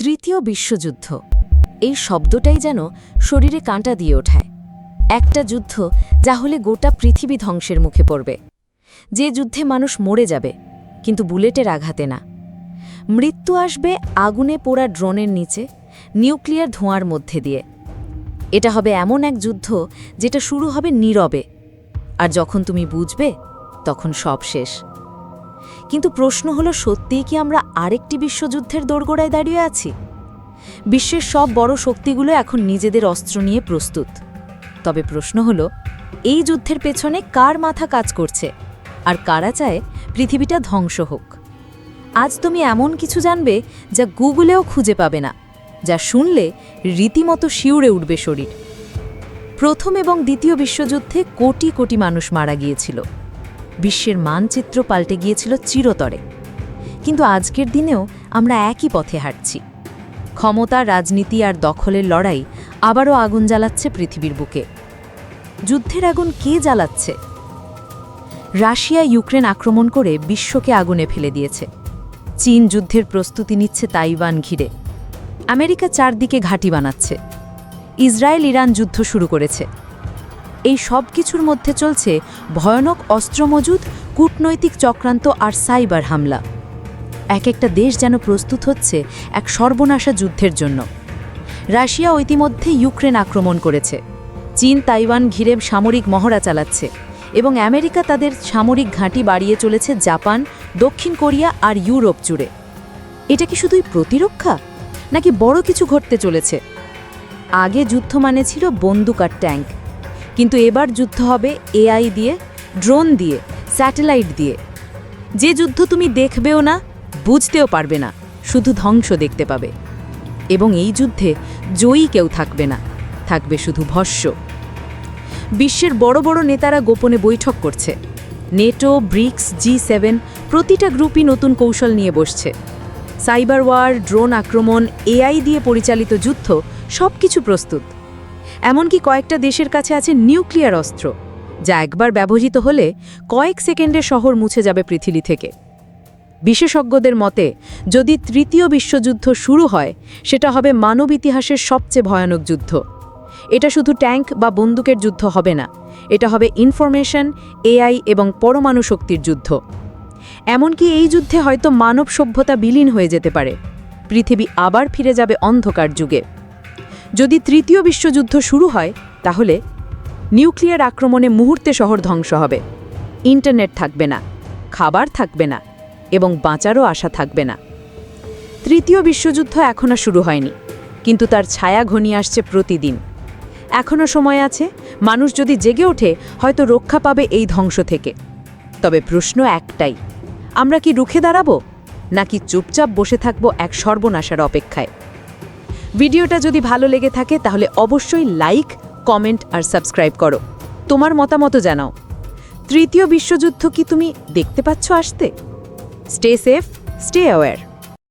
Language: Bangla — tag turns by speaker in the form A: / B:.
A: তৃতীয় বিশ্বযুদ্ধ। এই শব্দটাই যেন শরীরে কাঁটা দিয়ে ওঠায়। একটা যুদ্ধ যা হলে গোটা পৃথিবী ধ্বংসের মুখে পড়বে। যে যুদ্ধে মানুষ মরে যাবে, কিন্তু বুলেটের আঘাতে না। মৃত্যু আসবে আগুনে পোড়া ড্রোনের নিচে, নিউক্লিয়ার ধোঁয়ার মধ্যে দিয়ে। এটা হবে এমন এক যুদ্ধ যেটা শুরু হবে নীরবে। আর যখন তুমি বুঝবে, তখন সব শেষ। কিন্তু প্রশ্ন হলো, সত্যিই কি আমরা আরেকটি বিশ্বযুদ্ধের দোরগোড়ায় দাঁড়িয়ে আছি? বিশ্বের সব বড় শক্তিগুলো এখন নিজেদের অস্ত্র নিয়ে প্রস্তুত। তবে প্রশ্ন হলো, এই যুদ্ধের পেছনে কার মাথা কাজ করছে? আর কারা চায় পৃথিবীটা ধ্বংস হোক? আজ তুমি এমন কিছু জানবে যা গুগলেও খুঁজে পাবে না, যা শুনলে রীতিমতো শিউরে উঠবে শরীর। প্রথম এবং দ্বিতীয় বিশ্বযুদ্ধে কোটি কোটি মানুষ মারা গিয়েছিল। বিশ্বের মানচিত্র পাল্টে গিয়েছিল চিরতরে। কিন্তু আজকের দিনেও আমরা একই পথে হাঁটছি। ক্ষমতা, রাজনীতি আর দখলের লড়াই আবারও আগুন জ্বালাচ্ছে পৃথিবীর বুকে। যুদ্ধের আগুন কে জ্বালাচ্ছে? রাশিয়া ইউক্রেন আক্রমণ করে বিশ্বকে আগুনে ফেলে দিয়েছে। চীন যুদ্ধের প্রস্তুতি নিচ্ছে তাইওয়ান ঘিরে। আমেরিকা চারদিকে ঘাঁটি বানাচ্ছে। ইসরায়েল, ইরান যুদ্ধ শুরু করেছে। এই সব কিছুর মধ্যে চলছে ভয়ানক অস্ত্র মজুদ কূটনৈতিক চক্রান্ত আর সাইবার হামলা। এক একটা দেশ যেন প্রস্তুত হচ্ছে এক সর্বনাশা যুদ্ধের জন্য। রাশিয়া ইতিমধ্যে ইউক্রেন আক্রমণ করেছে। চীন তাইওয়ান ঘিরে সামরিক মহড়া চালাচ্ছে এবং আমেরিকা তাদের সামরিক ঘাঁটি বাড়িয়ে চলেছে জাপান, দক্ষিণ কোরিয়া আর ইউরোপ জুড়ে। এটা কি শুধুই প্রতিরক্ষা? নাকি বড় কিছু ঘটতে চলেছে? আগে যুদ্ধ মানে ছিল বন্দুক আর ট্যাঙ্ক। কিন্তু এবার যুদ্ধ হবে এআই দিয়ে, ড্রোন দিয়ে, স্যাটেলাইট দিয়ে। যে যুদ্ধ তুমি দেখবেও না, বুঝতেও পারবে না, শুধু ধ্বংস দেখতে পাবে। এবং এই যুদ্ধে জয়ী কেউ থাকবে না, থাকবে শুধু ভস্য। বিশ্বের বড় বড় নেতারা গোপনে বৈঠক করছে। নেটো, ব্রিক্স, জি সেভেন প্রতিটা গ্রুপই নতুন কৌশল নিয়ে বসছে। সাইবার ওয়ার, ড্রোন আক্রমণ, এআই দিয়ে পরিচালিত যুদ্ধ সব কিছু প্রস্তুত। এমনকি কয়েকটা দেশের কাছে আছে নিউক্লিয়ার অস্ত্র, যা একবার ব্যবহৃত হলে কয়েক সেকেন্ডে শহর মুছে যাবে পৃথিবী থেকে। বিশেষজ্ঞদের মতে, যদি তৃতীয় বিশ্বযুদ্ধ শুরু হয়, সেটা হবে মানব ইতিহাসের সবচেয়ে ভয়ানক যুদ্ধ। এটা শুধু ট্যাঙ্ক বা বন্দুকের যুদ্ধ হবে না, এটা হবে ইনফরমেশন, এআই এবং পরমাণু শক্তির যুদ্ধ। এমনকি এই যুদ্ধে হয়তো মানব সভ্যতা বিলীন হয়ে যেতে পারে, পৃথিবী আবার ফিরে যাবে অন্ধকার যুগে। যদি তৃতীয় বিশ্বযুদ্ধ শুরু হয়, তাহলে নিউক্লিয়ার আক্রমণে মুহূর্তে শহর ধ্বংস হবে। ইন্টারনেট থাকবে না, খাবার থাকবে না এবং বাঁচারও আশা থাকবে না। তৃতীয় বিশ্বযুদ্ধ এখনও শুরু হয়নি, কিন্তু তার ছায়া ঘনিয়ে আসছে প্রতিদিন। এখনও সময় আছে, মানুষ যদি জেগে ওঠে, হয়তো রক্ষা পাবে এই ধ্বংস থেকে। তবে প্রশ্ন একটাই, আমরা কি রুখে দাঁড়াবো, নাকি চুপচাপ বসে থাকব এক সর্বনাশার অপেক্ষায়? ভিডিওটা যদি ভালো লেগে থাকে, তাহলে অবশ্যই লাইক কমেন্ট আর সাবস্ক্রাইব করো। তোমার মতামত জানাও। তৃতীয় বিশ্বযুদ্ধ কি তুমি দেখতে পাচ্ছ আসতে? Stay safe stay aware